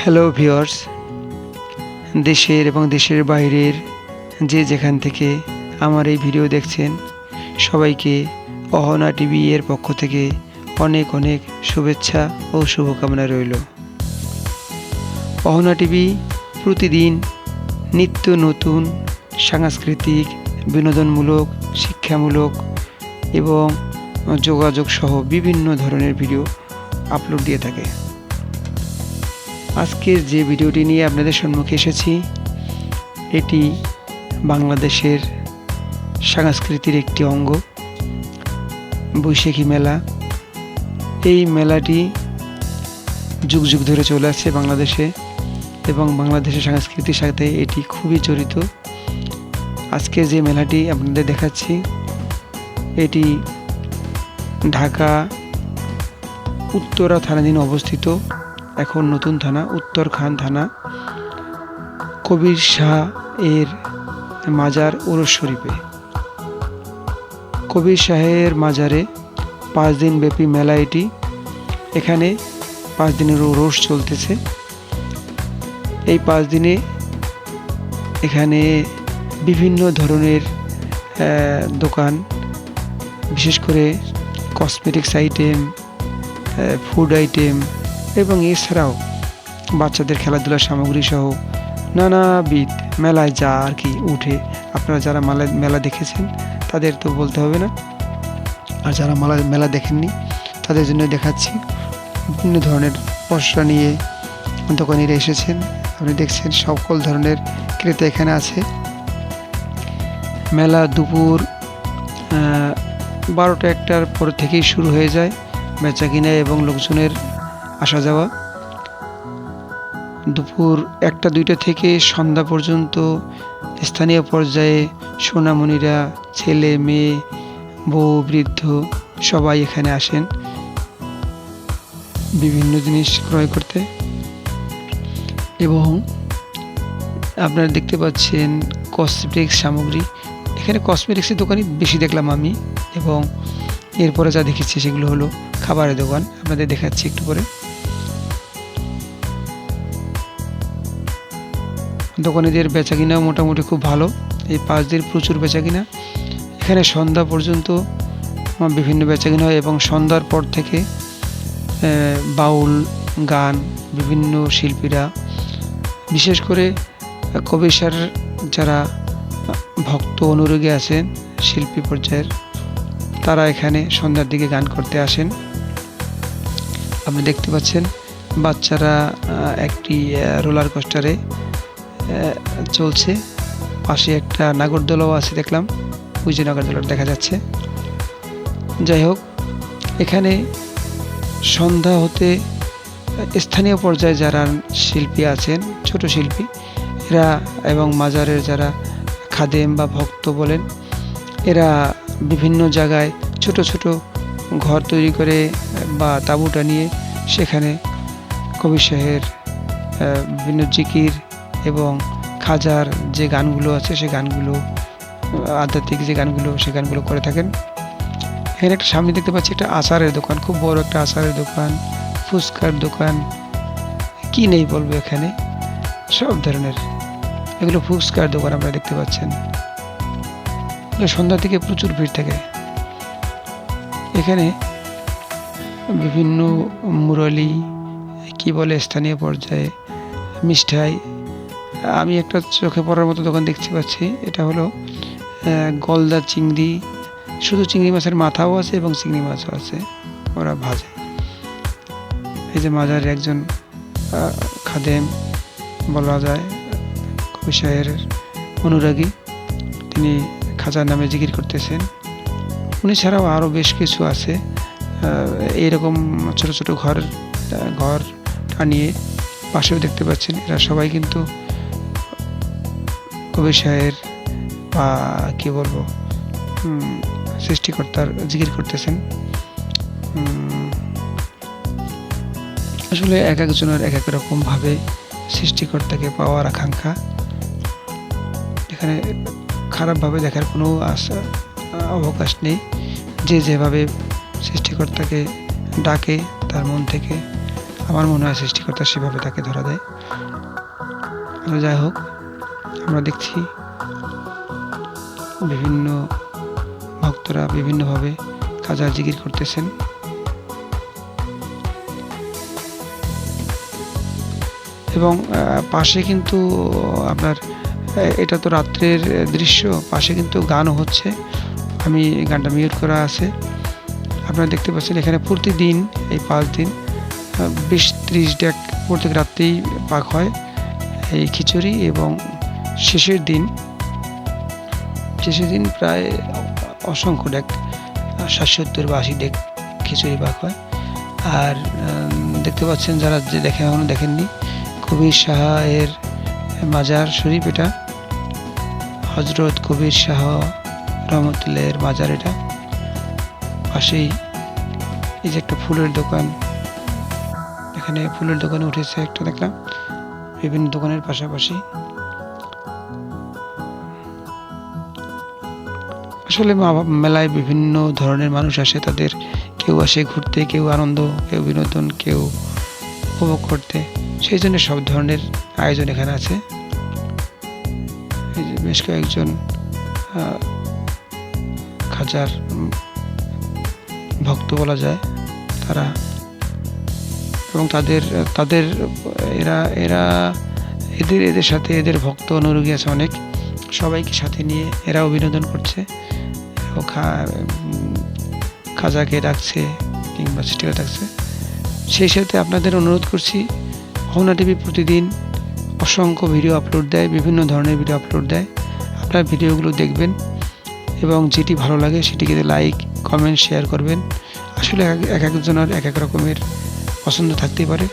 Hello viewers দেশের এবং দেশের বাইরের যে যেখান থেকে আমার এই ভিডিও দেখছেন, সবাইকে অহনা টিভি এর পক্ষ থেকে অনেক অনেক শুভেচ্ছা ও শুভকামনা রইল। অহনা টিভি প্রতিদিন নিত্য নতুন সাংস্কৃতিক, বিনোদনমূলক, শিক্ষামূলক এবং যোগাযোগ সহ বিভিন্ন ধরনের ভিডিও আপলোড দিয়ে থাকে। আজকের যে ভিডিওটি নিয়ে আপনাদের সম্মুখে এসেছি, এটি বাংলাদেশের সংস্কৃতির একটি অঙ্গ, বৈশাখী মেলা। এই মেলাটি যুগ যুগ ধরে চলে আসছে বাংলাদেশে এবং বাংলাদেশের সংস্কৃতির সাথে এটি খুবই জড়িত। আজকে যে মেলাটি আপনাদের দেখাচ্ছি, এটি ঢাকা, উত্তরা থানাধীন অবস্থিত। এখন নতুন থানা, উত্তরখান থানা, কবির শাহ এর মাজার ওরস শরীফে। কবির শাহের মাজারে পাঁচ দিন ব্যাপী মেলা এটি। এখানে পাঁচ দিনের রোষ চলতেছে। এই পাঁচ দিনে এখানে বিভিন্ন ধরনের দোকান, বিশেষ করে কসমেটিক্স আইটেম ফুড আইটেম এবং এছাড়াও বাচ্চাদের খেলাধুলার সামগ্রী সহ নানাবিধ মেলায় যা আর কি উঠে। আপনারা যারা মেলা মেলা দেখেছেন, তাদের তো বলতে হবে না। আর যারা মেলা মেলা দেখেননি, তাদের জন্য দেখাচ্ছি বিভিন্ন ধরনের পশরা নিয়ে দোকানিরা এসেছেন। আপনি দেখছেন সকল ধরনের ক্রেতা এখানে আছে। মেলা দুপুর বারোটা একটার পর থেকেই শুরু হয়ে যায়। বেচা কিনা এবং লোকজনের আসা যাওয়া। দুপুর একটা, দুইটা থেকে সন্ধ্যা পর্যন্ত স্থানীয় পর্যায়ে সোনামণিরা, ছেলে, মেয়ে, বউ, বৃদ্ধ সবাই এখানে আসেন। বিভিন্ন জিনিস ক্রয় করতে। এবং আপনারা দেখতে পাচ্ছেন কসমেটিক্স সামগ্রী। এখানে কসমেটিক্সের দোকানই বেশি দেখলাম আমি। এবং এরপরে যা দেখেছি সেগুলো হলো খাবারের দোকান। আপনাদের দেখাচ্ছি একটু পরে। দোকানিদের বেচা কিনাও মোটামুটি খুব ভালো। এই পাঁচ দিন প্রচুর বেচা কিনা এখানে সন্ধ্যা পর্যন্ত বিভিন্ন বেচা কিনা হয় এবং সন্ধ্যার পর থেকে বাউল, গান, বিভিন্ন শিল্পীরা, বিশেষ করে কবিসার যারা ভক্ত অনুরাগী আছেন, শিল্পী পর্যায়ের, তারা এখানে সন্ধ্যার দিকে গান করতে আসেন। আপনি দেখতে পাচ্ছেন, বাচ্চারা একটি রোলার কোস্টারে চলছে। পাশে একটা নাগরদোলাও আছে দেখলাম। ওই নাগরদোলা দেখা যাচ্ছে। যাই হোক এখানে সন্ধ্যা হতে স্থানীয় পর্যায়ে যারা শিল্পী আছেন ছোট শিল্পী এরা এবং মাজারের যারা খাদেম বা ভক্ত বলেন এরা বিভিন্ন জায়গায় ছোট ছোট ঘর তৈরি করে বা তাঁবু টানিয়ে সেখানে কবি আহ, বিভিন্ন জিকির এবং খাজার যে গানগুলো আছে, সে গানগুলো, আধ্যাত্মিক যে গানগুলো, সে গানগুলো করে থাকেন। এখানে একটা সামনে দেখতে পাচ্ছি একটা আচারের দোকান, খুব বড় একটা আচারের দোকান, ফুচকার দোকান, কি নেই বলব এখানে? সব ধরনের। এগুলো ফুচকার দোকান আপনারা দেখতে পাচ্ছেন। সন্ধ্যা থেকে প্রচুর ভিড় থাকে। এখানে বিভিন্ন মুরলি, কি বলে, স্থানীয় পর্যায়ে মিষ্টাই আমি একটা চোখে পড়ার মতো দোকান দেখতে পাচ্ছি। এটা হলো গলদা চিংড়ি। শুধু চিংড়ি মাছের মাথাও আছে এবং চিংড়ি মাছও আছে। ওরা ভাজে। এই যে মাজারের একজন খাদেম বলা যায়, কবি শাহের অনুরাগী। তিনি খাজার নামে জিকির করতেছেন। উনি ছাড়াও আরও বেশ কিছু আছে। এইরকম ছোট ছোট ঘর ঘর টানিয়ে পাশেও দেখতে পাচ্ছেন। এরা সবাই কিন্তু কবি শাহের বা কি বলব সৃষ্টিকর্তার জিকির করতেছেন। আসলে এক একজনের এক এক রকম ভাবে সৃষ্টিকর্তাকে পাওয়ার আকাঙ্ক্ষা। এখানে খারাপভাবে দেখার কোনো আশা, অবকাশ নেই। যে যেভাবে সৃষ্টিকর্তাকে ডাকে, তার মন থেকে আমার মনে হয় সৃষ্টিকর্তা সেভাবে তাকে ধরা দেয়। যাই হোক আমরা দেখছি বিভিন্ন ভক্তরা বিভিন্নভাবে কাজা জিকির করতেছেন। এবং পাশে কিন্তু আপনার এটা তো রাত্রের দৃশ্য, পাশে কিন্তু গানও হচ্ছে। আমি গানটা মিউট করা আছে। আপনারা দেখতে পাচ্ছেন এখানে প্রতিদিন, এই পাঁচ দিন বিশ ত্রিশ ডেক প্রত্যেক রাত্রেই পাক হয় এই খিচুড়ি এবং শেষের দিন শেষের দিন প্রায় অসংখ্য ডেক ষাট সত্তর বা আশি ডেক খিচুড়ি পাক হয়। আর দেখতে পাচ্ছেন যারা যে দেখে এখনও দেখেননি, কবির সাহা এর মাজার শরীফ এটা। হজরত কবির শাহ রহমতুল্লাহ এর মাজার এটা। পাশেই এই যে একটা ফুলের দোকান। এখানে ফুলের দোকানে উঠেছে একটা দেখলাম। বিভিন্ন দোকানের পাশাপাশি আসলে মেলায় বিভিন্ন ধরনের মানুষ আসে, তাদের কেউ আসে ঘুরতে, কেউ আনন্দ, কেউ বিনোদন, কেউ উপভোগ করতে। সেই জন্য সব ধরনের আয়োজন এখানে আছে। এই যে বেশ কয়েকজন খাজার ভক্ত বলা যায় তারা। এবং তাদের তাদের, এরা এরা, এদের এদের সাথে এদের ভক্ত অনুরোগী আছে অনেক। সবাইকে সাথে নিয়ে এরাও বিনোদন করছে। ও খাজাকে ডাকছে কিংবা সিটিকে ডাকছে। সেই সাথে আপনাদের অনুরোধ করছি, হোনা টিভি প্রতিদিন অসংখ্য ভিডিও আপলোড দেয়, বিভিন্ন ধরনের ভিডিও আপলোড দেয়। আপনারা ভিডিওগুলো দেখবেন এবং যেটি ভালো লাগে সেটিকে লাইক, কমেন্ট, শেয়ার করবেন। আসলে এক একজনের এক এক রকমের পছন্দ থাকতেই পারে।